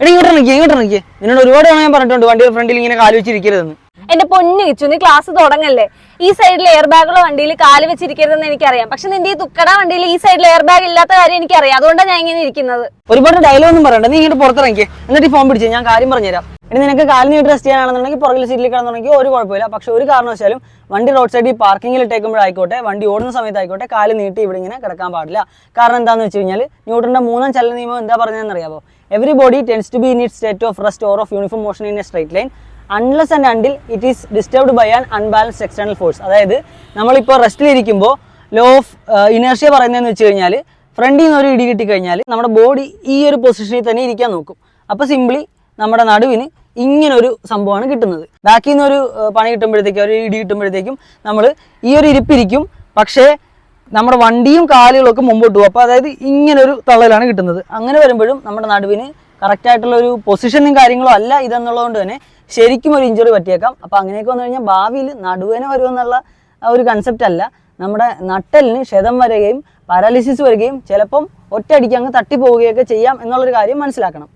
എടി ഇങ്ങോട്ട് ഇറങ്ങിക്കേ ഇങ്ങോട്ട് ഇറങ്ങിക്കേ. നിന്നോട് ഒരുപാട് തവണ ഞാൻ പറഞ്ഞിട്ടുണ്ട് വണ്ടിയുടെ ഫ്രണ്ടിൽ ഇങ്ങനെ കാൽ വെച്ചിരിക്കരുതെന്ന്. എന്റെ പൊന്നു കിച്ചു നീ ക്ലാസ് തുടങ്ങല്ലേ? ഈ സൈഡിൽ എയർ ബാഗുള്ള വണ്ടിയിൽ കാൽ വെച്ചിരിക്കരുതെന്ന് എനിക്കറിയാം. പക്ഷെ നിന്റെ ഈ തുക്കട വണ്ടിയിൽ ഈ സൈഡിൽ എയർ ബാഗ് ഇല്ലാത്ത കാര്യം എനിക്കറിയാം. അതുകൊണ്ടാണ് ഞാൻ ഇങ്ങനെ ഇരിക്കുന്നത്. ഒരുപാട് ഡയലോഗ് ഒന്നും പറയണ്ട. നീ ഇങ്ങോട്ട് പുറത്തിറങ്ങിക്കേ. എന്നിട്ട് ഈ ഫോൺ പിടിച്ചേ ഞാൻ കാര്യം പറഞ്ഞുതരാം. ഇനി നിനക്ക് കാലിന് നീട്ടി റെസ്റ്റ് ചെയ്യാനാണെന്നുണ്ടെങ്കിൽ പുറകിൽ സീറ്റിൽ കിടന്നുണ്ടെങ്കിൽ ഒരു കുഴപ്പമില്ല. പക്ഷെ ഒരു കാരണവശാലും വണ്ടി റോഡ് സൈഡിൽ പാർക്കിങ്ങിൽ ഇട്ടേക്കുമ്പോഴായിക്കോട്ടെ വണ്ടി ഓടുന്ന സമയത്തായിക്കോട്ടെ കാൽ നീട്ടി ഇവിടെ ഇങ്ങനെ കിടക്കാൻ പാടില്ല. കാരണം എന്താണെന്ന് വെച്ച് കഴിഞ്ഞാൽ ന്യൂട്ടന്റെ മൂന്നാം ചലന നിയമം എന്താ പറഞ്ഞതെന്ന് അറിയാമോ every body tends to be in it state of rest or of uniform motion in a straight line unless and until it is disturbed by an unbalanced external force അതായത് നമ്മളിപ്പോൾ റെസ്റ്റിലിരിക്കുമ്പോൾ ലോ ഓഫ് ഇനേർഷ്യ പറയുന്നതെന്ന് വെച്ച് കഴിഞ്ഞാൽ ഫ്രണ്ടിൽ നിന്ന് ഒരു ഇടി കിട്ടിക്കഴിഞ്ഞാൽ നമ്മുടെ ബോഡി ഈ ഒരു പൊസിഷനിൽ തന്നെ ഇരിക്കാൻ നോക്കും. അപ്പോൾ സിംപ്ലി നമ്മുടെ നടുവിന് ഇങ്ങനൊരു സംഭവമാണ് കിട്ടുന്നത്. ബാക്കിൽ നിന്ന് ഒരു ഏഹ്, പണി കിട്ടുമ്പോഴത്തേക്കും ഒരു ഇടി കിട്ടുമ്പോഴത്തേക്കും നമ്മൾ ഈ ഒരു ഇരിപ്പിരിക്കും. പക്ഷേ നമ്മുടെ വണ്ടിയും കാലുകളൊക്കെ മുമ്പോട്ട് പോകും. അപ്പോൾ അതായത് ഇങ്ങനെ ഒരു തള്ളലാണ് കിട്ടുന്നത്. അങ്ങനെ വരുമ്പോഴും നമ്മുടെ നടുവിന് കറക്റ്റ് ആയിട്ടുള്ള ഒരു പൊസിഷനും കാര്യങ്ങളോ അല്ല ഇതെന്നുള്ളതുകൊണ്ട് തന്നെ ശരിക്കും ഒരു ഇഞ്ചുറി പറ്റിയേക്കാം. അപ്പോൾ അങ്ങനെയൊക്കെ വന്നു കഴിഞ്ഞാൽ ഭാവിയിൽ നടുവേന വരുമെന്നുള്ള ഒരു കൺസെപ്റ്റ് അല്ല. നമ്മുടെ നട്ടലിന് ക്ഷതം വരികയും പാരാലിസിസ് വരികയും ചിലപ്പം ഒറ്റയടിക്ക് അങ്ങ് തട്ടിപ്പോവുകയൊക്കെ ചെയ്യാം എന്നുള്ളൊരു കാര്യം മനസ്സിലാക്കണം.